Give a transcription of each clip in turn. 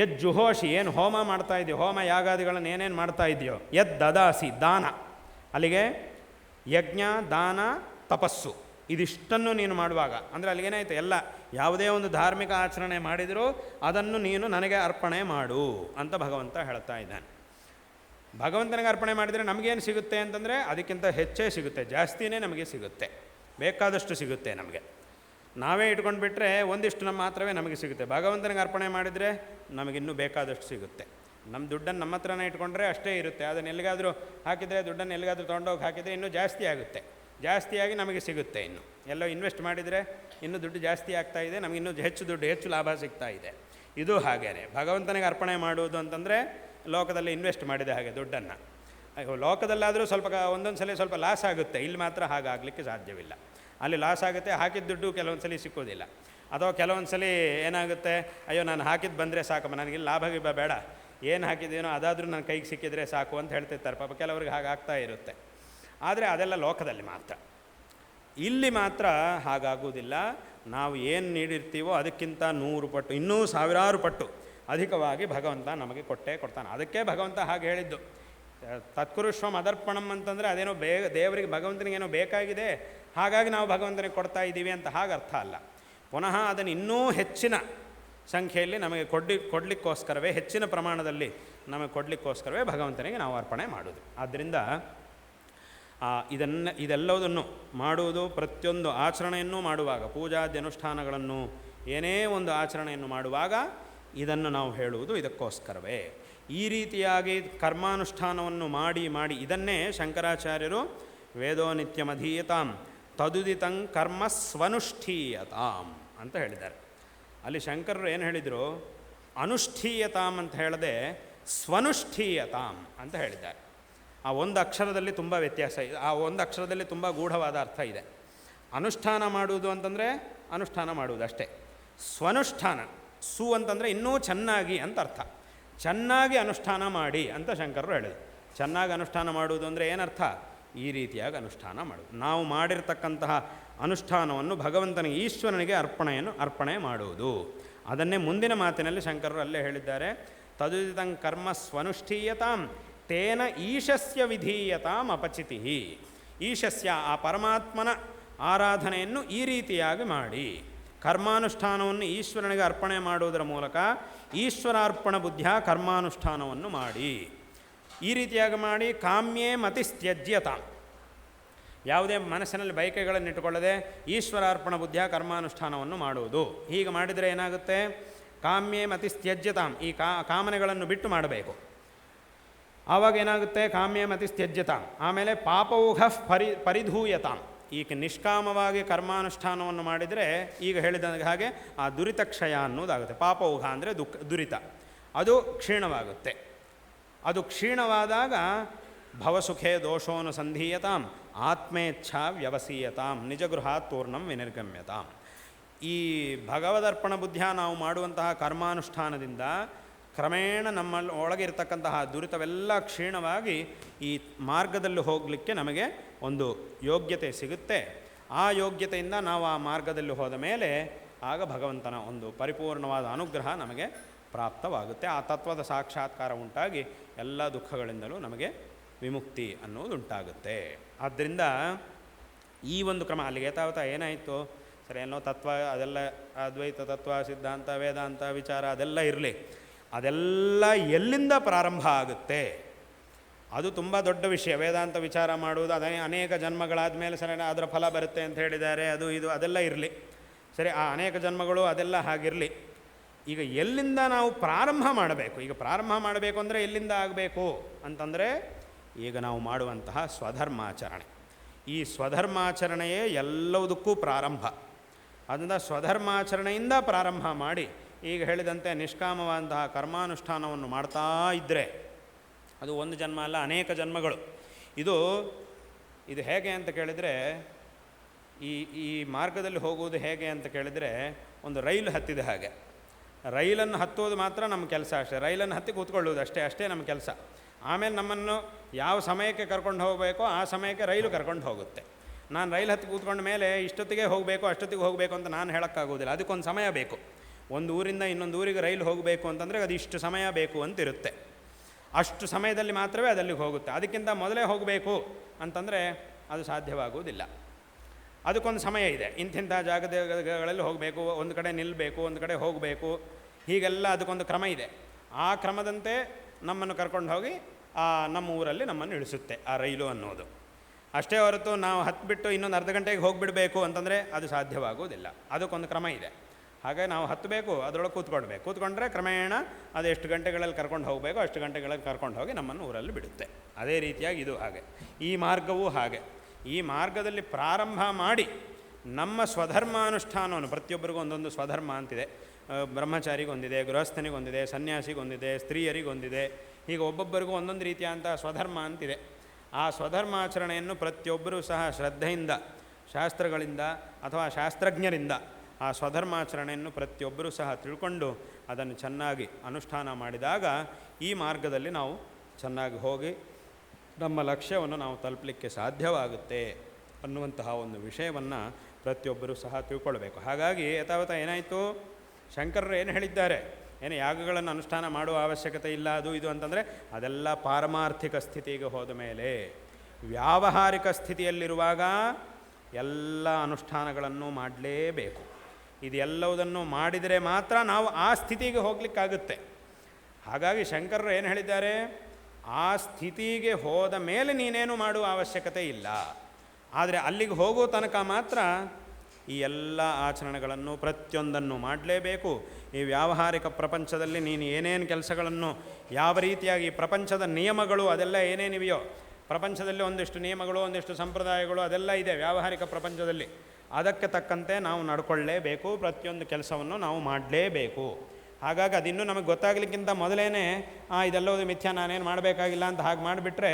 ಯದ್ ಜುಹೋಷಿ ಏನು ಹೋಮ ಮಾಡ್ತಾ ಇದೆಯೋ, ಹೋಮ ಯಾಗಾದಿಗಳನ್ನು ಏನೇನು ಮಾಡ್ತಾ ಇದೆಯೋ ಯದ್ ದದಾಸಿ, ದಾನ. ಅಲ್ಲಿಗೆ ಯಜ್ಞ, ದಾನ, ತಪಸ್ಸು. ಇದಿಷ್ಟನ್ನು ನೀನು ಮಾಡುವಾಗ. ಅಂದರೆ ಅಲ್ಲಿಗೇನಾಯಿತು ಎಲ್ಲ, ಯಾವುದೇ ಒಂದು ಧಾರ್ಮಿಕ ಆಚರಣೆ ಮಾಡಿದರೂ ಅದನ್ನು ನೀನು ನನಗೆ ಅರ್ಪಣೆ ಮಾಡು ಅಂತ ಭಗವಂತ ಹೇಳ್ತಾ ಇದ್ದಾನೆ. ಭಗವಂತನಿಗೆ ಅರ್ಪಣೆ ಮಾಡಿದರೆ ನಮಗೇನು ಸಿಗುತ್ತೆ ಅಂತಂದರೆ ಅದಕ್ಕಿಂತ ಹೆಚ್ಚೇ ಸಿಗುತ್ತೆ. ಜಾಸ್ತಿನೇ ನಮಗೆ ಸಿಗುತ್ತೆ. ಬೇಕಾದಷ್ಟು ಸಿಗುತ್ತೆ ನಮಗೆ. ನಾವೇ ಇಟ್ಕೊಂಡು ಬಿಟ್ಟರೆ ಒಂದಿಷ್ಟು ನಮ್ಮ ಮಾತ್ರವೇ ನಮಗೆ ಸಿಗುತ್ತೆ. ಭಗವಂತನಿಗೆ ಅರ್ಪಣೆ ಮಾಡಿದರೆ ನಮಗಿನ್ನೂ ಬೇಕಾದಷ್ಟು ಸಿಗುತ್ತೆ. ನಮ್ಮ ದುಡ್ಡನ್ನು ನಮ್ಮ ಹತ್ರನೇ ಇಟ್ಕೊಂಡ್ರೆ ಅಷ್ಟೇ ಇರುತ್ತೆ. ಅದನ್ನು ಎಲ್ಲಿಗಾದರೂ ಹಾಕಿದರೆ, ದುಡ್ಡನ್ನು ಎಲ್ಲಿಗಾದರೂ ತೊಗೊಂಡೋಗಿ ಹಾಕಿದರೆ ಇನ್ನೂ ಜಾಸ್ತಿ ಆಗುತ್ತೆ. ಜಾಸ್ತಿಯಾಗಿ ನಮಗೆ ಸಿಗುತ್ತೆ ಇನ್ನು. ಎಲ್ಲೋ ಇನ್ವೆಸ್ಟ್ ಮಾಡಿದರೆ ಇನ್ನೂ ದುಡ್ಡು ಜಾಸ್ತಿ ಆಗ್ತಾ ಇದೆ, ನಮಗೆ ಇನ್ನೂ ಹೆಚ್ಚು ದುಡ್ಡು, ಹೆಚ್ಚು ಲಾಭ ಸಿಗ್ತಾ ಇದೆ. ಇದು ಹಾಗೇನೆ. ಭಗವಂತನಿಗೆ ಅರ್ಪಣೆ ಮಾಡುವುದು ಅಂತಂದರೆ ಲೋಕದಲ್ಲಿ ಇನ್ವೆಸ್ಟ್ ಮಾಡಿದ ಹಾಗೆ ದುಡ್ಡನ್ನು. ಲೋಕದಲ್ಲಾದರೂ ಸ್ವಲ್ಪ ಒಂದೊಂದು ಸಲ ಸ್ವಲ್ಪ ಲಾಸ್ ಆಗುತ್ತೆ. ಇಲ್ಲಿ ಮಾತ್ರ ಹಾಗಾಗಲಿಕ್ಕೆ ಸಾಧ್ಯವಿಲ್ಲ. ಅಲ್ಲಿ ಲಾಸ್ ಆಗುತ್ತೆ, ಹಾಕಿದ ದುಡ್ಡು ಕೆಲವೊಂದು ಸಲ ಸಿಕ್ಕೋದಿಲ್ಲ. ಅಥವಾ ಕೆಲವೊಂದು ಸಲ ಏನಾಗುತ್ತೆ, ಅಯ್ಯೋ ನಾನು ಹಾಕಿದ್ದು ಬಂದರೆ ಸಾಕಮ್ಮ, ನನಗೆ ಲಾಭ ಗಿಭ ಬೇಡ. ಏನು ಹಾಕಿದ್ದೀನೋ ಅದಾದರೂ ನನ್ನ ಕೈಗೆ ಸಿಕ್ಕಿದ್ರೆ ಸಾಕು ಅಂತ ಹೇಳ್ತಿರ್ತಾರೆ. ಪಾಪ ಕೆಲವರಿಗೆ ಹಾಗಾಗ್ತಾ ಇರುತ್ತೆ. ಆದರೆ ಅದೆಲ್ಲ ಲೋಕದಲ್ಲಿ ಮಾತ್ರ. ಇಲ್ಲಿ ಮಾತ್ರ ಹಾಗಾಗುವುದಿಲ್ಲ. ನಾವು ಏನು ನೀಡಿರ್ತೀವೋ ಅದಕ್ಕಿಂತ ನೂರು ಪಟ್ಟು, ಇನ್ನೂ ಸಾವಿರಾರು ಪಟ್ಟು ಅಧಿಕವಾಗಿ ಭಗವಂತ ನಮಗೆ ಕೊಟ್ಟೇ ಕೊಡ್ತಾನೆ. ಅದಕ್ಕೆ ಭಗವಂತ ಹಾಗೆ ಹೇಳಿದ್ದು. ತತ್ಕುರುಶ್ವ ಅದರ್ಪಣಂ ಅಂತಂದರೆ ಅದೇನೋ ಬೇಗ ದೇವರಿಗೆ ಭಗವಂತನಿಗೇನೋ ಬೇಕಾಗಿದೆ, ಹಾಗಾಗಿ ನಾವು ಭಗವಂತನಿಗೆ ಕೊಡ್ತಾ ಇದ್ದೀವಿ ಅಂತ ಹಾಗೆ ಅರ್ಥ ಅಲ್ಲ. ಪುನಃ ಅದನ್ನು ಇನ್ನೂ ಹೆಚ್ಚಿನ ಸಂಖ್ಯೆಯಲ್ಲಿ ನಮಗೆ ಕೊಡ್ಲಿ, ಕೊಡಲಿಕ್ಕೋಸ್ಕರವೇ, ಹೆಚ್ಚಿನ ಪ್ರಮಾಣದಲ್ಲಿ ನಮಗೆ ಕೊಡಲಿಕ್ಕೋಸ್ಕರವೇ ಭಗವಂತನಿಗೆ ನಾವು ಅರ್ಪಣೆ ಮಾಡೋದು ಆದ್ದರಿಂದ ಇದನ್ನು, ಇದೆಲ್ಲವುದನ್ನು ಮಾಡುವುದು ಪ್ರತಿಯೊಂದು ಆಚರಣೆಯನ್ನು ಮಾಡುವಾಗ ಪೂಜಾದಿ ಅನುಷ್ಠಾನಗಳನ್ನು ಏನೇ ಒಂದು ಆಚರಣೆಯನ್ನು ಮಾಡುವಾಗ ಇದನ್ನು ನಾವು ಹೇಳುವುದು ಇದಕ್ಕೋಸ್ಕರವೇ. ಈ ರೀತಿಯಾಗಿ ಕರ್ಮಾನುಷ್ಠಾನವನ್ನು ಮಾಡಿ ಮಾಡಿ ಇದನ್ನೇ ಶಂಕರಾಚಾರ್ಯರು ವೇದೋ ನಿತ್ಯಮಧೀಯತಾಂ ತದುದಿತಂ ಕರ್ಮ ಸ್ವನುಷ್ಠೀಯತಾಂ ಅಂತ ಹೇಳಿದ್ದಾರೆ. ಅಲ್ಲಿ ಶಂಕರರು ಏನು ಹೇಳಿದರು? ಅನುಷ್ಠೀಯತಾಂ ಅಂತ ಹೇಳದೆ ಸ್ವನುಷ್ಠೀಯತಾಂ ಅಂತ ಹೇಳಿದ್ದಾರೆ. ಆ ಒಂದು ಅಕ್ಷರದಲ್ಲಿ ತುಂಬ ವ್ಯತ್ಯಾಸ ಇದೆ. ಆ ಒಂದು ಅಕ್ಷರದಲ್ಲಿ ತುಂಬ ಗೂಢವಾದ ಅರ್ಥ ಇದೆ. ಅನುಷ್ಠಾನ ಮಾಡುವುದು ಅಂತಂದರೆ ಅನುಷ್ಠಾನ ಮಾಡುವುದು ಅಷ್ಟೇ ಸ್ವನುಷ್ಠಾನ, ಸು ಅಂತಂದರೆ ಇನ್ನೂ ಚೆನ್ನಾಗಿ ಅಂತ ಅರ್ಥ. ಚೆನ್ನಾಗಿ ಅನುಷ್ಠಾನ ಮಾಡಿ ಅಂತ ಶಂಕರರು ಹೇಳಿದರು. ಚೆನ್ನಾಗಿ ಅನುಷ್ಠಾನ ಮಾಡುವುದು ಅಂದರೆ ಏನರ್ಥ? ಈ ರೀತಿಯಾಗಿ ಅನುಷ್ಠಾನ ಮಾಡುವುದು. ನಾವು ಮಾಡಿರ್ತಕ್ಕಂತಹ ಅನುಷ್ಠಾನವನ್ನು ಭಗವಂತನಿಗೆ, ಈಶ್ವರನಿಗೆ ಅರ್ಪಣೆಯನ್ನು, ಅರ್ಪಣೆ ಮಾಡುವುದು. ಅದನ್ನೇ ಮುಂದಿನ ಮಾತಿನಲ್ಲಿ ಶಂಕರರು ಅಲ್ಲೇ ಹೇಳಿದ್ದಾರೆ. ತದುದಿತಂ ಕರ್ಮ ಸ್ವನುಷ್ಠೀಯತಾಂ, ತೇನ ಈಶಸ್ಯ ವಿಧೀಯತಾಂ ಅಪಚಿತಿ ಈಶಸ್ಯ ಆ ಪರಮಾತ್ಮನ ಆರಾಧನೆಯನ್ನು ಈ ರೀತಿಯಾಗಿ ಮಾಡಿ. ಕರ್ಮಾನುಷ್ಠಾನವನ್ನು ಈಶ್ವರನಿಗೆ ಅರ್ಪಣೆ ಮಾಡುವುದರ ಮೂಲಕ ಈಶ್ವರಾರ್ಪಣ ಬುದ್ಧಿಯ ಕರ್ಮಾನುಷ್ಠಾನವನ್ನು ಮಾಡಿ. ಈ ರೀತಿಯಾಗಿ ಮಾಡಿ ಕಾಮ್ಯೇ ಮತಿಸ್ತ್ಯಜ್ಯತ. ಯಾವುದೇ ಮನಸ್ಸಿನಲ್ಲಿ ಬಯಕೆಗಳನ್ನು ಇಟ್ಟುಕೊಳ್ಳದೆ ಈಶ್ವರಾರ್ಪಣ ಬುದ್ಧಿಯ ಕರ್ಮಾನುಷ್ಠಾನವನ್ನು ಮಾಡುವುದು. ಹೀಗೆ ಮಾಡಿದರೆ ಏನಾಗುತ್ತೆ? ಕಾಮ್ಯೇ ಮತಿಸ್ತ್ಯಜ್ಯತಾಂ. ಈ ಕಾ, ಕಾಮನೆಗಳನ್ನು ಬಿಟ್ಟು ಮಾಡಬೇಕು. ಆವಾಗ ಏನಾಗುತ್ತೆ? ಕಾಮ್ಯೇ ಮತಿ ತ್ಯಜ್ಯತಾಂ ಆಮೇಲೆ ಪಾಪೌಹ ಪರಿ, ಪರಿಧೂಯತಾಂ. ಈಗ ನಿಷ್ಕಾಮವಾಗಿ ಕರ್ಮಾನುಷ್ಠಾನವನ್ನು ಮಾಡಿದರೆ ಈಗ ಹೇಳಿದ ಹಾಗೆ ಆ ದುರಿತ ಕ್ಷಯ ಅನ್ನೋದಾಗುತ್ತೆ ಪಾಪೌಘ ಅಂದರೆ ದುಃಖ, ದುರಿತ. ಅದು ಕ್ಷೀಣವಾಗುತ್ತೆ. ಅದು ಕ್ಷೀಣವಾದಾಗ ಭವಸುಖೇ ದೋಷೋನು ಸಂಧೀಯತಾಂ ಆತ್ಮೇಚ್ಛಾ ವ್ಯವಸೀಯತಾಂ ನಿಜಗೃಹಾತ್ಪೂರ್ಣಂ ವಿನಿರ್ಗಮ್ಯತಾಂ. ಈ ಭಗವದರ್ಪಣ ಬುದ್ಧಿಯ ನಾವು ಮಾಡುವಂತಹ ಕರ್ಮಾನುಷ್ಠಾನದಿಂದ ಕ್ರಮೇಣ ನಮ್ಮಲ್ಲಿ ಒಳಗಿರ್ತಕ್ಕಂತಹ ದುರಿತವೆಲ್ಲ ಕ್ಷೀಣವಾಗಿ ಈ ಮಾರ್ಗದಲ್ಲಿ ಹೋಗಲಿಕ್ಕೆ ನಮಗೆ ಒಂದು ಯೋಗ್ಯತೆ ಸಿಗುತ್ತೆ. ಆ ಯೋಗ್ಯತೆಯಿಂದ ನಾವು ಆ ಮಾರ್ಗದಲ್ಲಿ ಹೋದ ಮೇಲೆ ಆಗ ಭಗವಂತನ ಒಂದು ಪರಿಪೂರ್ಣವಾದ ಅನುಗ್ರಹ ನಮಗೆ ಪ್ರಾಪ್ತವಾಗುತ್ತೆ. ಆ ತತ್ವದ ಸಾಕ್ಷಾತ್ಕಾರ ಉಂಟಾಗಿ ಎಲ್ಲ ದುಃಖಗಳಿಂದಲೂ ನಮಗೆ ವಿಮುಕ್ತಿ ಅನ್ನೋದುಂಟಾಗುತ್ತೆ. ಆದ್ದರಿಂದ ಈ ಒಂದು ಕ್ರಮ ಅಲ್ಲಿಗೆ ಏತಾವತ್ತಾ ಏನಾಯಿತು? ಸರಿ, ಏನೋ ತತ್ವ, ಅದೆಲ್ಲ ಅದ್ವೈತ ತತ್ವ, ಸಿದ್ಧಾಂತ, ವೇದಾಂತ, ವಿಚಾರ ಅದೆಲ್ಲ ಇರಲಿ. ಅದೆಲ್ಲ ಎಲ್ಲಿಂದ ಪ್ರಾರಂಭ ಆಗುತ್ತೆ? ಅದು ತುಂಬ ದೊಡ್ಡ ವಿಷಯ. ವೇದಾಂತ ವಿಚಾರ ಮಾಡುವುದು, ಅದೇ ಅನೇಕ ಜನ್ಮಗಳಾದ ಮೇಲೆ ಸರಿ ಅದರ ಫಲ ಬರುತ್ತೆ ಅಂತ ಹೇಳಿದ್ದಾರೆ, ಅದು ಇದು, ಅದೆಲ್ಲ ಇರಲಿ. ಸರಿ, ಆ ಅನೇಕ ಜನ್ಮಗಳು ಅದೆಲ್ಲ ಹಾಗಿರಲಿ. ಈಗ ಎಲ್ಲಿಂದ ನಾವು ಪ್ರಾರಂಭ ಮಾಡಬೇಕು? ಈಗ ಪ್ರಾರಂಭ ಮಾಡಬೇಕು ಅಂದರೆ ಎಲ್ಲಿಂದ ಆಗಬೇಕು? ಅಂತಂದರೆ ಈಗ ನಾವು ಮಾಡುವಂತಹ ಸ್ವಧರ್ಮಾಚರಣೆ. ಈ ಸ್ವಧರ್ಮಾಚರಣೆಯೇ ಎಲ್ಲದಕ್ಕೂ ಪ್ರಾರಂಭ. ಅದರಿಂದ ಸ್ವಧರ್ಮಾಚರಣೆಯಿಂದ ಪ್ರಾರಂಭ ಮಾಡಿ, ಈಗ ಹೇಳಿದಂತೆ ನಿಷ್ಕಾಮವಾದಂತಹ ಕರ್ಮಾನುಷ್ಠಾನವನ್ನು ಮಾಡ್ತಾ ಇದ್ದರೆ ಅದು ಒಂದು ಜನ್ಮ ಅಲ್ಲ, ಅನೇಕ ಜನ್ಮಗಳು. ಇದು ಇದು ಹೇಗೆ ಅಂತ ಕೇಳಿದರೆ, ಈ ಈ ಮಾರ್ಗದಲ್ಲಿ ಹೋಗುವುದು ಹೇಗೆ ಅಂತ ಕೇಳಿದರೆ, ಒಂದು ರೈಲು ಹತ್ತಿದ ಹಾಗೆ. ರೈಲನ್ನು ಹತ್ತೋದು ಮಾತ್ರ ನಮ್ಮ ಕೆಲಸ ಅಷ್ಟೇ. ರೈಲನ್ನು ಹತ್ತಿ ಕೂತ್ಕೊಳ್ಳೋದು ಅಷ್ಟೇ ಅಷ್ಟೇ ನಮ್ಮ ಕೆಲಸ. ಆಮೇಲೆ ನಮ್ಮನ್ನು ಯಾವ ಸಮಯಕ್ಕೆ ಕರ್ಕೊಂಡು ಹೋಗಬೇಕೋ, ಆ ಸಮಯಕ್ಕೆ ರೈಲು ಕರ್ಕೊಂಡು ಹೋಗುತ್ತೆ. ನಾನು ರೈಲು ಹತ್ತಿ ಕೂತ್ಕೊಂಡ ಮೇಲೆ ಇಷ್ಟೊತ್ತಿಗೆ ಹೋಗಬೇಕು, ಅಷ್ಟೊತ್ತಿಗೆ ಹೋಗಬೇಕು ಅಂತ ನಾನು ಹೇಳೋಕ್ಕಾಗೋದಿಲ್ಲ ಅದಕ್ಕೊಂದು ಸಮಯ ಬೇಕು. ಒಂದು ಊರಿಂದ ಇನ್ನೊಂದು ಊರಿಗೆ ರೈಲು ಹೋಗಬೇಕು ಅಂತಂದರೆ ಅದು ಇಷ್ಟು ಸಮಯ ಬೇಕು ಅಂತಿರುತ್ತೆ. ಅಷ್ಟು ಸಮಯದಲ್ಲಿ ಮಾತ್ರವೇ ಅದಲ್ಲಿಗೆ ಹೋಗುತ್ತೆ. ಅದಕ್ಕಿಂತ ಮೊದಲೇ ಹೋಗಬೇಕು ಅಂತಂದರೆ ಅದು ಸಾಧ್ಯವಾಗುವುದಿಲ್ಲ. ಅದಕ್ಕೊಂದು ಸಮಯ ಇದೆ. ಇಂತಿಂಥ ಜಾಗಗಳಲ್ಲಿ ಹೋಗಬೇಕು, ಒಂದು ಕಡೆ ನಿಲ್ಲಬೇಕು ಒಂದು ಕಡೆ ಹೋಗಬೇಕು, ಹೀಗೆಲ್ಲ ಅದಕ್ಕೊಂದು ಕ್ರಮ ಇದೆ. ಆ ಕ್ರಮದಂತೆ ನಮ್ಮನ್ನು ಕರ್ಕೊಂಡು ಹೋಗಿ ಆ ನಮ್ಮ ಊರಲ್ಲಿ ನಮ್ಮನ್ನು ಇಳಿಸುತ್ತೆ ಆ ರೈಲು ಅನ್ನೋದು. ಅಷ್ಟೇ ಹೊರತು ನಾವು ಹತ್ಬಿಟ್ಟು ಇನ್ನೊಂದು ಅರ್ಧ ಗಂಟೆಗೆ ಹೋಗಿಬಿಡಬೇಕು ಅಂತಂದರೆ ಅದು ಸಾಧ್ಯವಾಗುವುದಿಲ್ಲ. ಅದಕ್ಕೊಂದು ಕ್ರಮ ಇದೆ. ಹಾಗೆ ನಾವು ಹತ್ತಬೇಕು, ಅದರೊಳಗೆ ಕೂತ್ಕೊಳ್ಬೇಕು ಕೂತ್ಕೊಂಡ್ರೆ ಕ್ರಮೇಣ ಅದು ಎಷ್ಟು ಗಂಟೆಗಳಲ್ಲಿ ಕರ್ಕೊಂಡು ಹೋಗಬೇಕು ಅಷ್ಟು ಗಂಟೆಗಳಲ್ಲಿ ಕರ್ಕೊಂಡು ಹೋಗಿ ನಮ್ಮನ್ನು ಊರಲ್ಲಿ ಬಿಡುತ್ತೆ. ಅದೇ ರೀತಿಯಾಗಿ ಇದು ಹಾಗೆ. ಈ ಮಾರ್ಗವೂ ಹಾಗೆ. ಈ ಮಾರ್ಗದಲ್ಲಿ ಪ್ರಾರಂಭ ಮಾಡಿ ನಮ್ಮ ಸ್ವಧರ್ಮಾನುಷ್ಠಾನವನ್ನು, ಪ್ರತಿಯೊಬ್ಬರಿಗೂ ಒಂದೊಂದು ಸ್ವಧರ್ಮ ಅಂತಿದೆ. ಬ್ರಹ್ಮಚಾರಿಗೊಂದಿದೆ, ಗೃಹಸ್ಥನಿಗೊಂದಿದೆ, ಸನ್ಯಾಸಿಗೊಂದಿದೆ, ಸ್ತ್ರೀಯರಿಗೊಂದಿದೆ ಈಗ ಒಬ್ಬೊಬ್ಬರಿಗೂ ಒಂದೊಂದು ರೀತಿಯಾದಂಥ ಸ್ವಧರ್ಮ ಅಂತಿದೆ. ಆ ಸ್ವಧರ್ಮಾಚರಣೆಯನ್ನು ಪ್ರತಿಯೊಬ್ಬರೂ ಸಹ ಶ್ರದ್ಧೆಯಿಂದ, ಶಾಸ್ತ್ರಗಳಿಂದ ಅಥವಾ ಶಾಸ್ತ್ರಜ್ಞರಿಂದ ಆ ಸ್ವಧರ್ಮಾಚರಣೆಯನ್ನು ಪ್ರತಿಯೊಬ್ಬರೂ ಸಹ ತಿಳ್ಕೊಂಡು ಅದನ್ನು ಚೆನ್ನಾಗಿ ಅನುಷ್ಠಾನ ಮಾಡಿದಾಗ ಈ ಮಾರ್ಗದಲ್ಲಿ ನಾವು ಚೆನ್ನಾಗಿ ಹೋಗಿ ನಮ್ಮ ಲಕ್ಷ್ಯವನ್ನು ನಾವು ತಲುಪಲಿಕ್ಕೆ ಸಾಧ್ಯವಾಗುತ್ತೆ ಅನ್ನುವಂತಹ ಒಂದು ವಿಷಯವನ್ನು ಪ್ರತಿಯೊಬ್ಬರೂ ಸಹ ತಿಳ್ಕೊಳ್ಬೇಕು. ಹಾಗಾಗಿ ಯಥಾವತ ಏನಾಯಿತು? ಶಂಕರರು ಏನು ಹೇಳಿದ್ದಾರೆ? ಏನು ಯಾಗಗಳನ್ನು ಅನುಷ್ಠಾನ ಮಾಡುವ ಅವಶ್ಯಕತೆ ಇಲ್ಲ, ಅದು ಇದು ಅಂತಂದರೆ ಅದೆಲ್ಲ ಪಾರಮಾರ್ಥಿಕ ಸ್ಥಿತಿಗೆ ಹೋದ ಮೇಲೆ ವ್ಯಾವಹಾರಿಕ ಸ್ಥಿತಿಯಲ್ಲಿರುವಾಗ ಎಲ್ಲ ಅನುಷ್ಠಾನಗಳನ್ನು ಮಾಡಲೇಬೇಕು. ಇದೆಲ್ಲವುದನ್ನು ಮಾಡಿದರೆ ಮಾತ್ರ ನಾವು ಆ ಸ್ಥಿತಿಗೆ ಹೋಗಲಿಕ್ಕಾಗುತ್ತೆ. ಹಾಗಾಗಿ ಶಂಕರರು ಏನು ಹೇಳಿದ್ದಾರೆ? ಆ ಸ್ಥಿತಿಗೆ ಹೋದ ಮೇಲೆ ನೀನೇನು ಮಾಡುವ ಅವಶ್ಯಕತೆ ಇಲ್ಲ. ಆದರೆ ಅಲ್ಲಿಗೆ ಹೋಗೋ ತನಕ ಮಾತ್ರ ಈ ಎಲ್ಲ ಆಚರಣೆಗಳನ್ನು ಪ್ರತಿಯೊಂದನ್ನು ಮಾಡಲೇಬೇಕು. ಈ ವ್ಯಾವಹಾರಿಕ ಪ್ರಪಂಚದಲ್ಲಿ ನೀನು ಏನೇನು ಕೆಲಸಗಳನ್ನು, ಯಾವ ರೀತಿಯಾಗಿ ಪ್ರಪಂಚದ ನಿಯಮಗಳು ಅದೆಲ್ಲ ಏನೇನಿವೆಯೋ, ಪ್ರಪಂಚದಲ್ಲಿ ಒಂದಿಷ್ಟು ನಿಯಮಗಳು, ಒಂದಿಷ್ಟು ಸಂಪ್ರದಾಯಗಳು ಅದೆಲ್ಲ ಇದೆ ವ್ಯಾವಹಾರಿಕ ಪ್ರಪಂಚದಲ್ಲಿ. ಅದಕ್ಕೆ ತಕ್ಕಂತೆ ನಾವು ನಡ್ಕೊಳ್ಳೇಬೇಕು. ಪ್ರತಿಯೊಂದು ಕೆಲಸವನ್ನು ನಾವು ಮಾಡಲೇಬೇಕು. ಹಾಗಾಗಿ ಅದಿನ್ನೂ ನಮಗೆ ಗೊತ್ತಾಗಲಿಕ್ಕಿಂತ ಮೊದಲೇ ಇದೆಲ್ಲವೂ ಮಿಥ್ಯ, ನಾನೇನು ಮಾಡಬೇಕಾಗಿಲ್ಲ ಅಂತ ಹಾಗೆ ಮಾಡಿಬಿಟ್ರೆ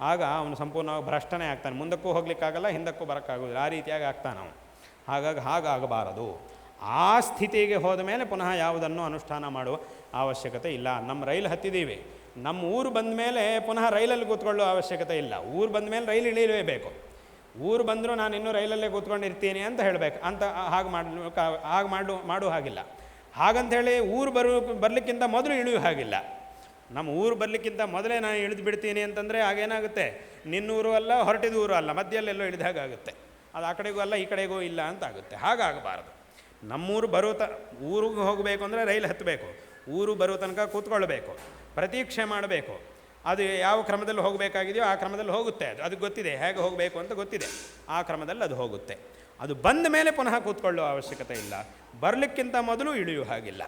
ಆಗ ಅವನು ಸಂಪೂರ್ಣವಾಗಿ ಭ್ರಷ್ಟನೇ ಆಗ್ತಾನೆ. ಮುಂದಕ್ಕೂ ಹೋಗ್ಲಿಕ್ಕಾಗಲ್ಲ, ಹಿಂದಕ್ಕೂ ಬರೋಕ್ಕಾಗೋದಿಲ್ಲ. ಆ ರೀತಿಯಾಗಿ ಆಗ್ತಾನೆ ಅವನು. ಹಾಗಾಗಿ ಹಾಗಾಗಬಾರದು. ಆ ಸ್ಥಿತಿಗೆ ಹೋದ ಮೇಲೆ ಪುನಃ ಯಾವುದನ್ನು ಅನುಷ್ಠಾನ ಮಾಡುವ ಅವಶ್ಯಕತೆ ಇಲ್ಲ. ನಮ್ಮ ರೈಲು ಹತ್ತಿದ್ದೀವಿ ನಮ್ಮ ಊರು ಬಂದ ಮೇಲೆ ಪುನಃ ರೈಲಲ್ಲಿ ಕೂತ್ಕೊಳ್ಳೋ ಅವಶ್ಯಕತೆ ಇಲ್ಲ. ಊರು ಬಂದ ಮೇಲೆ ರೈಲು ಇಳಿಯಲೇಬೇಕು. ಊರು ಬಂದರೂ ನಾನು ಇನ್ನೂ ರೈಲಲ್ಲೇ ಕೂತ್ಕೊಂಡಿರ್ತೀನಿ ಅಂತ ಹೇಳಬೇಕು. ಅಂತ ಹಾಗೆ ಮಾಡಲು ಹಾಗೆ ಮಾಡು, ಮಾಡೋ ಹಾಗಿಲ್ಲ. ಹಾಗಂಥೇಳಿ ಊರು ಬರು, ಬರಲಿಕ್ಕಿಂತ ಮೊದಲು ಇಳಿಯೋ ಹಾಗಿಲ್ಲ. ನಮ್ಮ ಊರು ಬರಲಿಕ್ಕಿಂತ ಮೊದಲೇ ನಾನು ಇಳಿದು ಬಿಡ್ತೀನಿ ಅಂತಂದರೆ ಆಗೇನಾಗುತ್ತೆ? ನಿನ್ನೂರು ಅಲ್ಲ ಹೊರಟಿದ ಊರು ಅಲ್ಲ, ಮಧ್ಯಲ್ಲೆಲ್ಲೋ ಇಳಿದ ಹಾಗಾಗುತ್ತೆ ಅದು ಆ ಕಡೆಗೂ ಅಲ್ಲ, ಈ ಕಡೆಗೂ ಇಲ್ಲ ಅಂತ ಆಗುತ್ತೆ. ಹಾಗಾಗಬಾರ್ದು. ನಮ್ಮೂರು ಬರೋ ತ, ಊರಿಗೆ ಹೋಗಬೇಕು ಅಂದರೆ ರೈಲು ಹತ್ತಬೇಕು. ಊರು ಬರೋ ತನಕ ಕೂತ್ಕೊಳ್ಬೇಕು. ಪ್ರತೀಕ್ಷೆ ಮಾಡಬೇಕು. ಅದು ಯಾವ ಕ್ರಮದಲ್ಲಿ ಹೋಗಬೇಕಾಗಿದೆಯೋ ಆ ಕ್ರಮದಲ್ಲಿ ಹೋಗುತ್ತೆ ಅದು. ಅದು ಗೊತ್ತಿದೆ, ಹೇಗೆ ಹೋಗಬೇಕು ಅಂತ ಗೊತ್ತಿದೆ. ಆ ಕ್ರಮದಲ್ಲಿ ಅದು ಹೋಗುತ್ತೆ. ಅದು ಬಂದ ಮೇಲೆ ಪುನಃ ಕೂತ್ಕೊಳ್ಳೋ ಅವಶ್ಯಕತೆ ಇಲ್ಲ. ಬರಲಿಕ್ಕಿಂತ ಮೊದಲು ಇಳಿಯುವ ಹಾಗಿಲ್ಲ.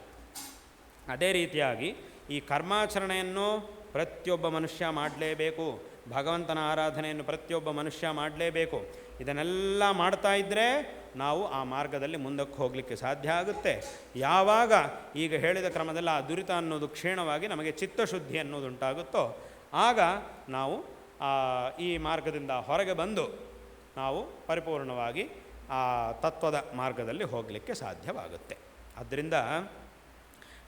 ಅದೇ ರೀತಿಯಾಗಿ ಈ ಕರ್ಮಾಚರಣೆಯನ್ನು ಪ್ರತಿಯೊಬ್ಬ ಮನುಷ್ಯ ಮಾಡಲೇಬೇಕು. ಭಗವಂತನ ಆರಾಧನೆಯನ್ನು ಪ್ರತಿಯೊಬ್ಬ ಮನುಷ್ಯ ಮಾಡಲೇಬೇಕು. ಇದನ್ನೆಲ್ಲ ಮಾಡ್ತಾ ಇದ್ದರೆ ನಾವು ಆ ಮಾರ್ಗದಲ್ಲಿ ಮುಂದಕ್ಕೆ ಹೋಗಲಿಕ್ಕೆ ಸಾಧ್ಯ ಆಗುತ್ತೆ. ಯಾವಾಗ ಈಗ ಹೇಳಿದ ಕ್ರಮದಲ್ಲಿ ಆ ದುರಿತ ಅನ್ನೋದು ಕ್ಷೀಣವಾಗಿ ನಮಗೆ ಚಿತ್ತಶುದ್ಧಿ ಅನ್ನೋದು ಉಂಟಾಗುತ್ತೋ ಆಗ ನಾವು ಈ ಮಾರ್ಗದಿಂದ ಹೊರಗೆ ಬಂದು ನಾವು ಪರಿಪೂರ್ಣವಾಗಿ ಆ ತತ್ವದ ಮಾರ್ಗದಲ್ಲಿ ಹೋಗಲಿಕ್ಕೆ ಸಾಧ್ಯವಾಗುತ್ತೆ. ಆದ್ದರಿಂದ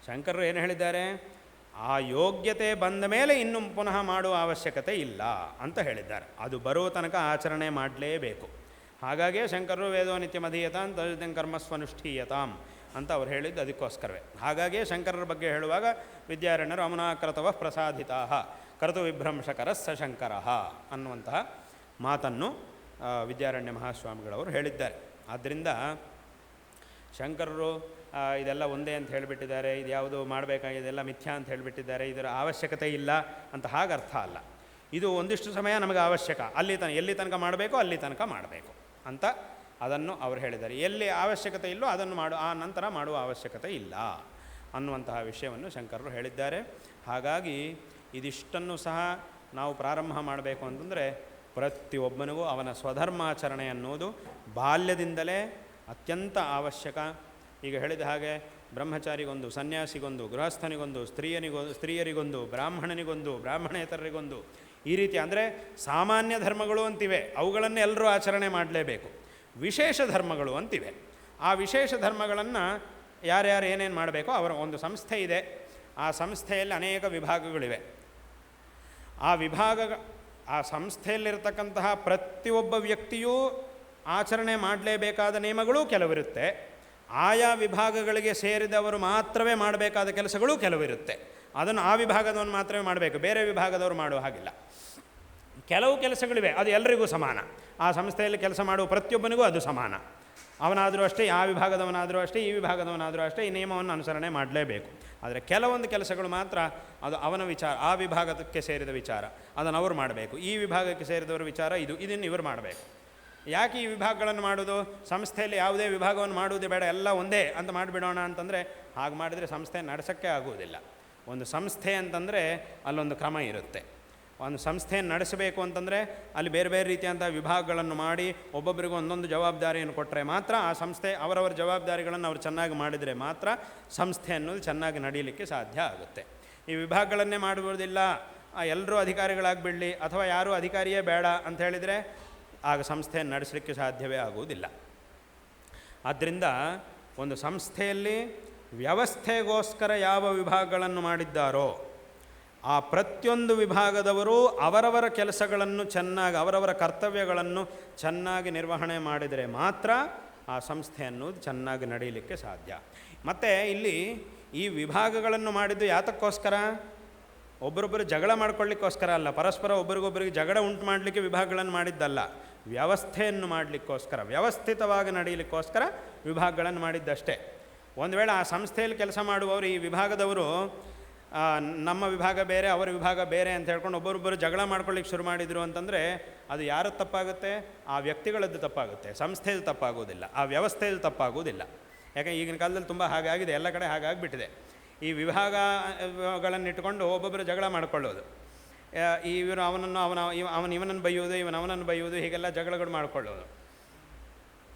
ಶಂಕರರು ಏನು ಹೇಳಿದ್ದಾರೆ? ಆ ಯೋಗ್ಯತೆ ಬಂದ ಮೇಲೆ ಇನ್ನು ಪುನಃ ಮಾಡುವ ಅವಶ್ಯಕತೆ ಇಲ್ಲ ಅಂತ ಹೇಳಿದ್ದಾರೆ. ಅದು ಬರುವ ತನಕ ಆಚರಣೆ ಮಾಡಲೇಬೇಕು. ಹಾಗಾಗಿಯೇ ಶಂಕರರು ವೇದೋ ನಿತ್ಯ ಮಧೀಯತಾಂ ತದಿದಂ ಕರ್ಮಸ್ವನುಷ್ಠೀಯತಾಂ ಅಂತ ಅವ್ರು ಹೇಳಿದ್ದು ಅದಕ್ಕೋಸ್ಕರವೇ. ಹಾಗಾಗಿಯೇ ಶಂಕರರ ಬಗ್ಗೆ ಹೇಳುವಾಗ ವಿದ್ಯಾರಣ್ಯರು ಅಮನಾಕೃತವ ಪ್ರಸಾದಿತಾ ಕರ್ತು ವಿಭ್ರಂಶಕರ ಸ ಶಂಕರ ಅನ್ನುವಂತಹ ಮಾತನ್ನು ವಿದ್ಯಾರಣ್ಯ ಮಹಾಸ್ವಾಮಿಗಳವರು ಹೇಳಿದ್ದಾರೆ. ಆದ್ದರಿಂದ ಶಂಕರರು ಇದೆಲ್ಲ ಒಂದೇ ಅಂತ ಹೇಳಿಬಿಟ್ಟಿದ್ದಾರೆ, ಇದು ಯಾವುದು ಮಾಡಬೇಕಾಗಿದೆಲ್ಲ ಮಿಥ್ಯಾ ಅಂತ ಹೇಳಿಬಿಟ್ಟಿದ್ದಾರೆ, ಇದರ ಅವಶ್ಯಕತೆ ಇಲ್ಲ ಅಂತ ಹಾಗೆ ಅರ್ಥ ಅಲ್ಲ. ಇದು ಒಂದಿಷ್ಟು ಸಮಯ ನಮಗೆ ಅವಶ್ಯಕ, ಅಲ್ಲಿ ತನಕ ಎಲ್ಲಿ ತನಕ ಮಾಡಬೇಕೋ, ಅಲ್ಲಿ ತನಕ ಮಾಡಬೇಕು ಅಂತ ಅದನ್ನು ಅವರು ಹೇಳಿದ್ದಾರೆ. ಎಲ್ಲಿ ಅವಶ್ಯಕತೆ ಇಲ್ಲೋ ಅದನ್ನು ಮಾಡು, ಆ ನಂತರ ಮಾಡುವ ಅವಶ್ಯಕತೆ ಇಲ್ಲ ಅನ್ನುವಂತಹ ವಿಷಯವನ್ನು ಶಂಕರರು ಹೇಳಿದ್ದಾರೆ. ಹಾಗಾಗಿ ಇದಿಷ್ಟನ್ನು ಸಹ ನಾವು ಪ್ರಾರಂಭ ಮಾಡಬೇಕು ಅಂತಂದರೆ ಪ್ರತಿಯೊಬ್ಬನಿಗೂ ಅವನ ಸ್ವಧರ್ಮಾಚರಣೆ ಅನ್ನೋದು ಬಾಲ್ಯದಿಂದಲೇ ಅತ್ಯಂತ ಅವಶ್ಯಕ ಈಗ ಹೇಳಿದ ಹಾಗೆ ಬ್ರಹ್ಮಚಾರಿಗೊಂದು, ಸನ್ಯಾಸಿಗೊಂದು, ಗೃಹಸ್ಥನಿಗೊಂದು ಸ್ತ್ರೀಯನಿಗೊಂದು ಸ್ತ್ರೀಯರಿಗೊಂದು, ಬ್ರಾಹ್ಮಣನಿಗೊಂದು, ಬ್ರಾಹ್ಮಣೇತರರಿಗೊಂದು ಈ ರೀತಿ ಅಂದರೆ ಸಾಮಾನ್ಯ ಧರ್ಮಗಳು ಅಂತಿವೆ. ಅವುಗಳನ್ನೇ ಎಲ್ಲರೂ ಆಚರಣೆ ಮಾಡಲೇಬೇಕು. ವಿಶೇಷ ಧರ್ಮಗಳು ಅಂತಿವೆ. ಆ ವಿಶೇಷ ಧರ್ಮಗಳನ್ನು ಯಾರ್ಯಾರು ಏನೇನು ಮಾಡಬೇಕೋ ಅವರ ಒಂದು ಸಂಸ್ಥೆ ಇದೆ. ಆ ಸಂಸ್ಥೆಯಲ್ಲಿ ಅನೇಕ ವಿಭಾಗಗಳಿವೆ. ಆ ವಿಭಾಗ, ಆ ಸಂಸ್ಥೆಯಲ್ಲಿರ್ತಕ್ಕಂತಹ ಪ್ರತಿಯೊಬ್ಬ ವ್ಯಕ್ತಿಯೂ ಆಚರಣೆ ಮಾಡಲೇಬೇಕಾದ ನಿಯಮಗಳೂ ಕೆಲವಿರುತ್ತೆ. ಆಯಾ ವಿಭಾಗಗಳಿಗೆ ಸೇರಿದವರು ಮಾತ್ರವೇ ಮಾಡಬೇಕಾದ ಕೆಲಸಗಳು ಕೆಲವಿರುತ್ತೆ. ಅದನ್ನು ಆ ವಿಭಾಗದವನು ಮಾತ್ರವೇ ಮಾಡಬೇಕು. ಬೇರೆ ವಿಭಾಗದವರು ಮಾಡುವ ಹಾಗಿಲ್ಲ. ಕೆಲವು ಕೆಲಸಗಳಿವೆ, ಅದು ಎಲ್ರಿಗೂ ಸಮಾನ. ಆ ಸಂಸ್ಥೆಯಲ್ಲಿ ಕೆಲಸ ಮಾಡುವ ಪ್ರತಿಯೊಬ್ಬನಿಗೂ ಅದು ಸಮಾನ. ಅವನಾದರೂ ಅಷ್ಟೇ, ಆ ವಿಭಾಗದವನಾದರೂ ಅಷ್ಟೇ, ಈ ವಿಭಾಗದವನಾದರೂ ಅಷ್ಟೇ, ಈ ನಿಯಮವನ್ನು ಅನುಸರಣೆ ಮಾಡಲೇಬೇಕು. ಆದರೆ ಕೆಲವೊಂದು ಕೆಲಸಗಳು ಮಾತ್ರ ಅದು ಅವನ ವಿಚಾರ, ಆ ವಿಭಾಗಕ್ಕೆ ಸೇರಿದ ವಿಚಾರ. ಅದನ್ನು ಅವರು ಮಾಡಬೇಕು. ಈ ವಿಭಾಗಕ್ಕೆ ಸೇರಿದವರ ವಿಚಾರ ಇದು, ಇದನ್ನು ಇವರು ಮಾಡಬೇಕು. ಯಾಕೆ ಈ ವಿಭಾಗಗಳನ್ನು ಮಾಡೋದು? ಸಂಸ್ಥೆಯಲ್ಲಿ ಯಾವುದೇ ವಿಭಾಗವನ್ನು ಮಾಡುವುದೇ ಬೇಡ, ಎಲ್ಲ ಒಂದೇ ಅಂತ ಮಾಡಿಬಿಡೋಣ ಅಂತಂದರೆ ಹಾಗೆ ಮಾಡಿದರೆ ಸಂಸ್ಥೆ ನಡೆಸೋಕ್ಕೆ ಆಗುವುದಿಲ್ಲ. ಒಂದು ಸಂಸ್ಥೆ ಅಂತಂದರೆ ಅಲ್ಲೊಂದು ಕ್ರಮ ಇರುತ್ತೆ. ಒಂದು ಸಂಸ್ಥೆಯನ್ನು ನಡೆಸಬೇಕು ಅಂತಂದರೆ ಅಲ್ಲಿ ಬೇರೆ ಬೇರೆ ರೀತಿಯಾದಂಥ ವಿಭಾಗಗಳನ್ನು ಮಾಡಿ ಒಬ್ಬೊಬ್ಬರಿಗೂ ಒಂದೊಂದು ಜವಾಬ್ದಾರಿಯನ್ನು ಕೊಟ್ಟರೆ ಮಾತ್ರ ಆ ಸಂಸ್ಥೆ ಅವರವರ ಜವಾಬ್ದಾರಿಗಳನ್ನು ಅವರು ಚೆನ್ನಾಗಿ ಮಾಡಿದರೆ ಮಾತ್ರ ಸಂಸ್ಥೆ ಅನ್ನೋದು ಚೆನ್ನಾಗಿ ನಡೀಲಿಕ್ಕೆ ಸಾಧ್ಯ ಆಗುತ್ತೆ. ಈ ವಿಭಾಗಗಳನ್ನೇ ಮಾಡುವುದಿಲ್ಲ. ಎಲ್ಲರೂ ಅಧಿಕಾರಿಗಳಾಗಿಬಿಡಲಿ ಅಥವಾ ಯಾರೂ ಅಧಿಕಾರಿಯೇ ಬೇಡ ಅಂತ ಹೇಳಿದರೆ ಆಗ ಸಂಸ್ಥೆಯನ್ನು ನಡೆಸಲಿಕ್ಕೆ ಸಾಧ್ಯವೇ ಆಗುವುದಿಲ್ಲ. ಆದ್ದರಿಂದ ಒಂದು ಸಂಸ್ಥೆಯಲ್ಲಿ ವ್ಯವಸ್ಥೆಗೋಸ್ಕರ ಯಾವ ವಿಭಾಗಗಳನ್ನು ಮಾಡಿದ್ದಾರೋ, ಆ ಪ್ರತಿಯೊಂದು ವಿಭಾಗದವರು ಅವರವರ ಕೆಲಸಗಳನ್ನು ಚೆನ್ನಾಗಿ, ಅವರವರ ಕರ್ತವ್ಯಗಳನ್ನು ಚೆನ್ನಾಗಿ ನಿರ್ವಹಣೆ ಮಾಡಿದರೆ ಮಾತ್ರ ಆ ಸಂಸ್ಥೆ ಅನ್ನೋದು ಚೆನ್ನಾಗಿ ನಡೀಲಿಕ್ಕೆ ಸಾಧ್ಯ. ಮತ್ತು ಇಲ್ಲಿ ಈ ವಿಭಾಗಗಳನ್ನು ಮಾಡಿದ್ದು ಯಾತಕ್ಕೋಸ್ಕರ? ಒಬ್ಬರೊಬ್ಬರು ಜಗಳ ಮಾಡ್ಕೊಳ್ಳಿಕ್ಕೋಸ್ಕರ ಅಲ್ಲ, ಪರಸ್ಪರ ಒಬ್ಬರಿಗೊಬ್ಬರಿಗೆ ಜಗಳ ಉಂಟು ಮಾಡಲಿಕ್ಕೆ ವಿಭಾಗಗಳನ್ನು ಮಾಡಿದ್ದಲ್ಲ. ವ್ಯವಸ್ಥೆಯನ್ನು ಮಾಡಲಿಕ್ಕೋಸ್ಕರ, ವ್ಯವಸ್ಥಿತವಾಗಿ ನಡೆಯಲಿಕ್ಕೋಸ್ಕರ ವಿಭಾಗಗಳನ್ನು ಮಾಡಿದ್ದಷ್ಟೇ. ಒಂದು ವೇಳೆ ಆ ಸಂಸ್ಥೆಯಲ್ಲಿ ಕೆಲಸ ಮಾಡುವವರು ಈ ವಿಭಾಗದವರು ನಮ್ಮ ವಿಭಾಗ ಬೇರೆ, ಅವರ ವಿಭಾಗ ಬೇರೆ ಅಂತ ಹೇಳ್ಕೊಂಡು ಒಬ್ಬರೊಬ್ಬರು ಜಗಳ ಮಾಡ್ಕೊಳ್ಳಿಕ್ಕೆ ಶುರು ಮಾಡಿದರು ಅಂತಂದರೆ ಅದು ಯಾರದ್ದು ತಪ್ಪಾಗುತ್ತೆ? ಆ ವ್ಯಕ್ತಿಗಳದ್ದು ತಪ್ಪಾಗುತ್ತೆ ಸಂಸ್ಥೆಯದು ತಪ್ಪಾಗೋದಿಲ್ಲ ಆ ವ್ಯವಸ್ಥೆಯದು ತಪ್ಪಾಗೋದಿಲ್ಲ ಯಾಕೆ ಈಗಿನ ಕಾಲದಲ್ಲಿ ತುಂಬ ಹಾಗಾಗಿದೆ ಎಲ್ಲ ಕಡೆ ಹಾಗಾಗಿಬಿಟ್ಟಿದೆ ಈ ವಿಭಾಗಗಳನ್ನು ಇಟ್ಕೊಂಡು ಒಬ್ಬೊಬ್ಬರು ಜಗಳ ಮಾಡ್ಕೊಳ್ಳೋದು. ಇವರು ಅವನನ್ನು ಅವನ ಅವನು ಇವನನ್ನು ಬೈಯೋದು ಇವನು ಅವನನ್ನು ಬೈಯೋದು ಹೀಗೆಲ್ಲ ಜಗಳಗಳು ಮಾಡಿಕೊಳ್ಳೋದು.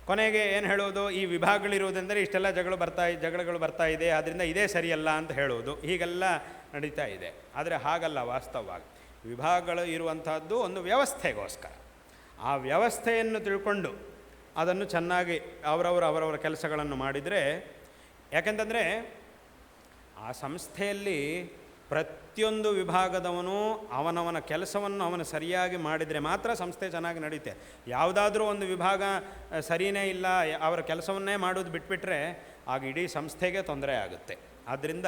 ಕೊನೆಗೆ ಏನು ಹೇಳೋದು? ಈ ವಿಭಾಗಗಳಿರುವುದೆಂದರೆ ಇಷ್ಟೆಲ್ಲ ಜಗಳ ಬರ್ತಾ, ಜಗಳಗಳು ಬರ್ತಾ ಇದೆ ಆದ್ದರಿಂದ ಇದೇ ಸರಿಯಲ್ಲ ಅಂತ ಹೇಳೋದು. ಹೀಗೆಲ್ಲ ನಡೀತಾ ಇದೆ. ಆದರೆ ಹಾಗಲ್ಲ ವಾಸ್ತವವಾಗಿ. ವಿಭಾಗಗಳು ಇರುವಂತಹದ್ದು ಒಂದು ವ್ಯವಸ್ಥೆಗೋಸ್ಕರ. ಆ ವ್ಯವಸ್ಥೆಯನ್ನು ತಿಳ್ಕೊಂಡು ಅದನ್ನು ಚೆನ್ನಾಗಿ ಅವರವರು, ಅವರವರ ಕೆಲಸಗಳನ್ನು ಮಾಡಿದರೆ, ಯಾಕೆಂತಂದರೆ ಆ ಸಂಸ್ಥೆಯಲ್ಲಿ ಪ್ರತಿಯೊಂದು ವಿಭಾಗದವನು ಅವನವನ ಕೆಲಸವನ್ನು ಅವನು ಸರಿಯಾಗಿ ಮಾಡಿದರೆ ಮಾತ್ರ ಸಂಸ್ಥೆ ಚೆನ್ನಾಗಿ ನಡೆಯುತ್ತೆ ಯಾವುದಾದ್ರೂ ಒಂದು ವಿಭಾಗ ಸರಿಯೇ ಇಲ್ಲ ಅವರ ಕೆಲಸವನ್ನೇ ಮಾಡೋದು ಬಿಟ್ಬಿಟ್ರೆ ಆಗ ಇಡೀ ಸಂಸ್ಥೆಗೆ ತೊಂದರೆ ಆಗುತ್ತೆ. ಆದ್ದರಿಂದ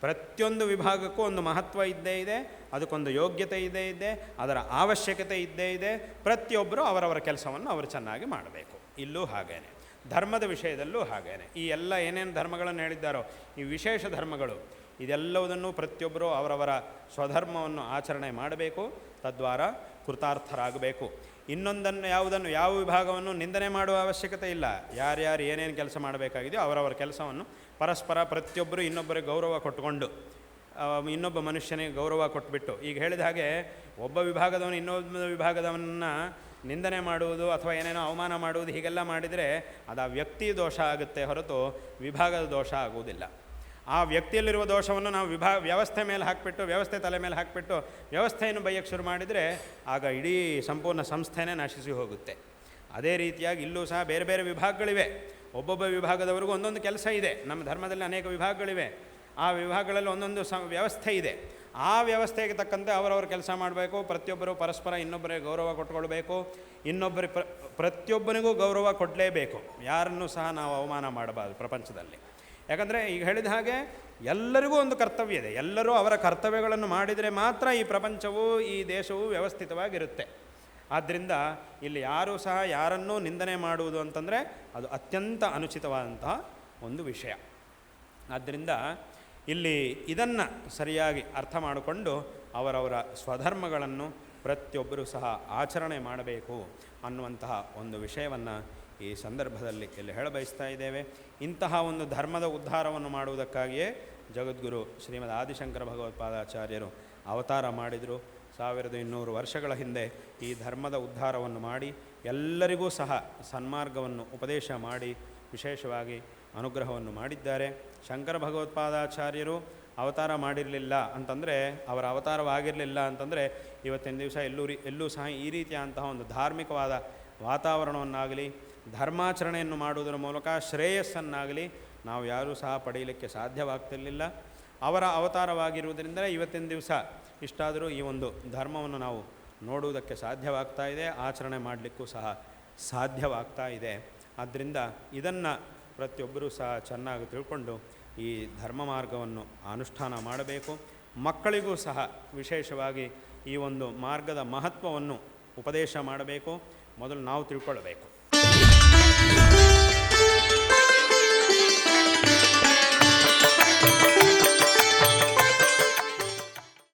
ಪ್ರತಿಯೊಂದು ವಿಭಾಗಕ್ಕೂ ಒಂದು ಮಹತ್ವ ಇದ್ದೇ ಇದೆ, ಅದಕ್ಕೊಂದು ಯೋಗ್ಯತೆ ಇದ್ದೇ ಇದೆ, ಅದರ ಅವಶ್ಯಕತೆ ಇದ್ದೇ ಇದೆ, ಪ್ರತಿಯೊಬ್ಬರು ಅವರವರ ಕೆಲಸವನ್ನು ಅವರು ಚೆನ್ನಾಗಿ ಮಾಡಬೇಕು. ಇಲ್ಲೂ ಹಾಗೇನೆ. ಧರ್ಮದ ವಿಷಯದಲ್ಲೂ ಹಾಗೇನೆ. ಈ ಎಲ್ಲ ಏನೇನು ಧರ್ಮಗಳನ್ನು ಹೇಳಿದ್ದಾರೋ, ಈ ವಿಶೇಷ ಧರ್ಮಗಳು ಇದೆಲ್ಲವುದನ್ನು ಪ್ರತಿಯೊಬ್ಬರು ಅವರವರ ಸ್ವಧರ್ಮವನ್ನು ಆಚರಣೆ ಮಾಡಬೇಕು, ತದ್ವಾರ ಕೃತಾರ್ಥರಾಗಬೇಕು. ಇನ್ನೊಂದನ್ನು ಯಾವುದನ್ನು, ಯಾವ ವಿಭಾಗವನ್ನು ನಿಂದನೆ ಮಾಡುವ ಅವಶ್ಯಕತೆ ಇಲ್ಲ. ಯಾರ್ಯಾರು ಏನೇನು ಕೆಲಸ ಮಾಡಬೇಕಾಗಿದೆಯೋ ಅವರವರ ಕೆಲಸವನ್ನು ಪರಸ್ಪರ ಪ್ರತಿಯೊಬ್ಬರು ಇನ್ನೊಬ್ಬರಿಗೆ ಗೌರವ ಕೊಟ್ಟುಕೊಂಡು ಇನ್ನೊಬ್ಬ ಮನುಷ್ಯನಿಗೆ ಗೌರವ ಕೊಟ್ಬಿಟ್ಟು. ಈಗ ಹೇಳಿದ ಹಾಗೆ ಒಬ್ಬ ವಿಭಾಗದವನು ಇನ್ನೊಬ್ಬ ವಿಭಾಗದವನನ್ನು ನಿಂದನೆ ಮಾಡುವುದು ಅಥವಾ ಏನೇನೋ ಅವಮಾನ ಮಾಡುವುದು ಹೀಗೆಲ್ಲ ಮಾಡಿದರೆ ಅದು ಆ ವ್ಯಕ್ತಿ ದೋಷ ಆಗುತ್ತೆ ಹೊರತು ವಿಭಾಗದ ದೋಷ ಆಗುವುದಿಲ್ಲ. ಆ ವ್ಯಕ್ತಿಯಲ್ಲಿರುವ ದೋಷವನ್ನು ನಾವು ವಿಭಾ, ವ್ಯವಸ್ಥೆ ಮೇಲೆ ಹಾಕಿಬಿಟ್ಟು, ವ್ಯವಸ್ಥೆ ತಲೆ ಮೇಲೆ ಹಾಕಿಬಿಟ್ಟು ವ್ಯವಸ್ಥೆಯನ್ನು ಬೈಯಕ್ಕೆ ಶುರು ಮಾಡಿದರೆ ಆಗ ಇಡೀ ಸಂಪೂರ್ಣ ಸಂಸ್ಥೆನೇ ನಾಶಿಸಿ ಹೋಗುತ್ತೆ. ಅದೇ ರೀತಿಯಾಗಿ ಇಲ್ಲೂ ಸಹ ಬೇರೆ ಬೇರೆ ವಿಭಾಗಗಳಿವೆ. ಒಬ್ಬೊಬ್ಬ ವಿಭಾಗದವರೆಗೂ ಒಂದೊಂದು ಕೆಲಸ ಇದೆ. ನಮ್ಮ ಧರ್ಮದಲ್ಲಿ ಅನೇಕ ವಿಭಾಗಗಳಿವೆ. ಆ ವಿಭಾಗಗಳಲ್ಲಿ ಒಂದೊಂದು ಸ, ವ್ಯವಸ್ಥೆ ಇದೆ. ಆ ವ್ಯವಸ್ಥೆಗೆ ತಕ್ಕಂತೆ ಅವರವರು ಕೆಲಸ ಮಾಡಬೇಕು, ಪ್ರತಿಯೊಬ್ಬರು ಪರಸ್ಪರ ಇನ್ನೊಬ್ಬರಿಗೆ ಗೌರವ ಕೊಟ್ಕೊಳ್ಬೇಕು, ಇನ್ನೊಬ್ಬರಿಗೆ ಪ್ರ, ಪ್ರತಿಯೊಬ್ಬನಿಗೂ ಗೌರವ ಕೊಡಲೇಬೇಕು. ಯಾರನ್ನು ಸಹ ನಾವು ಅವಮಾನ ಮಾಡಬಾರ್ದು ಪ್ರಪಂಚದಲ್ಲಿ. ಯಾಕಂದರೆ ಈಗ ಹೇಳಿದ ಹಾಗೆ ಎಲ್ಲರಿಗೂ ಒಂದು ಕರ್ತವ್ಯ ಇದೆ. ಎಲ್ಲರೂ ಅವರ ಕರ್ತವ್ಯಗಳನ್ನು ಮಾಡಿದರೆ ಮಾತ್ರ ಈ ಪ್ರಪಂಚವು, ಈ ದೇಶವು ವ್ಯವಸ್ಥಿತವಾಗಿರುತ್ತೆ. ಆದ್ದರಿಂದ ಇಲ್ಲಿ ಯಾರೂ ಸಹ ಯಾರನ್ನೂ ನಿಂದನೆ ಮಾಡುವುದು ಅಂತಂದರೆ ಅದು ಅತ್ಯಂತ ಅನುಚಿತವಾದಂತಹ ಒಂದು ವಿಷಯ. ಆದ್ದರಿಂದ ಇಲ್ಲಿ ಇದನ್ನು ಸರಿಯಾಗಿ ಅರ್ಥ ಮಾಡಿಕೊಂಡು ಅವರವರ ಸ್ವಧರ್ಮಗಳನ್ನು ಪ್ರತಿಯೊಬ್ಬರೂ ಸಹ ಆಚರಣೆ ಮಾಡಬೇಕು ಅನ್ನುವಂತಹ ಒಂದು ವಿಷಯವನ್ನು ಈ ಸಂದರ್ಭದಲ್ಲಿ ಇಲ್ಲಿ ಹೇಳಬಯಸ್ತಾ ಇದ್ದೇವೆ. ಇಂತಹ ಒಂದು ಧರ್ಮದ ಉದ್ಧಾರವನ್ನು ಮಾಡುವುದಕ್ಕಾಗಿಯೇ ಜಗದ್ಗುರು ಶ್ರೀಮದ್ ಆದಿಶಂಕರ ಭಗವತ್ಪಾದಾಚಾರ್ಯರು ಅವತಾರ ಮಾಡಿದರು. ಸಾವಿರದ ಇನ್ನೂರು ವರ್ಷಗಳ ಹಿಂದೆ ಈ ಧರ್ಮದ ಉದ್ಧಾರವನ್ನು ಮಾಡಿ ಎಲ್ಲರಿಗೂ ಸಹ ಸನ್ಮಾರ್ಗವನ್ನು ಉಪದೇಶ ಮಾಡಿ ವಿಶೇಷವಾಗಿ ಅನುಗ್ರಹವನ್ನು ಮಾಡಿದ್ದಾರೆ. ಶಂಕರ ಭಗವತ್ಪಾದಾಚಾರ್ಯರು ಅವತಾರ ಮಾಡಿರಲಿಲ್ಲ ಅಂತಂದರೆ, ಅವರ ಅವತಾರವಾಗಿರಲಿಲ್ಲ ಅಂತಂದರೆ ಇವತ್ತಿನ ದಿವಸ ಎಲ್ಲೂ ರೀ, ಎಲ್ಲೂ ಸಹ ಈ ರೀತಿಯಾದಂತಹ ಒಂದು ಧಾರ್ಮಿಕವಾದ ವಾತಾವರಣವನ್ನಾಗಲಿ ಧರ್ಮಾಚರಣೆಯನ್ನು ಮಾಡುವುದರ ಮೂಲಕ ಶ್ರೇಯಸ್ಸನ್ನಾಗಲಿ ನಾವು ಯಾರೂ ಸಹ ಪಡೆಯಲಿಕ್ಕೆ ಸಾಧ್ಯವಾಗ್ತಿರಲಿಲ್ಲ. ಅವರ ಅವತಾರವಾಗಿರುವುದರಿಂದ ಇವತ್ತಿನ ದಿವಸ ಇಷ್ಟಾದರೂ ಈ ಒಂದು ಧರ್ಮವನ್ನು ನಾವು ನೋಡುವುದಕ್ಕೆ ಸಾಧ್ಯವಾಗ್ತಾ ಇದೆ, ಆಚರಣೆ ಮಾಡಲಿಕ್ಕೂ ಸಹ ಸಾಧ್ಯವಾಗ್ತಾ ಇದೆ. ಆದ್ದರಿಂದ ಇದನ್ನು ಪ್ರತಿಯೊಬ್ಬರೂ ಸಹ ಚೆನ್ನಾಗಿ ತಿಳ್ಕೊಂಡು ಈ ಧರ್ಮ ಮಾರ್ಗವನ್ನು ಅನುಷ್ಠಾನ ಮಾಡಬೇಕು. ಮಕ್ಕಳಿಗೂ ಸಹ ವಿಶೇಷವಾಗಿ ಈ ಒಂದು ಮಾರ್ಗದ ಮಹತ್ವವನ್ನು ಉಪದೇಶ ಮಾಡಬೇಕು. ಮೊದಲು ನಾವು ತಿಳ್ಕೊಳ್ಬೇಕು.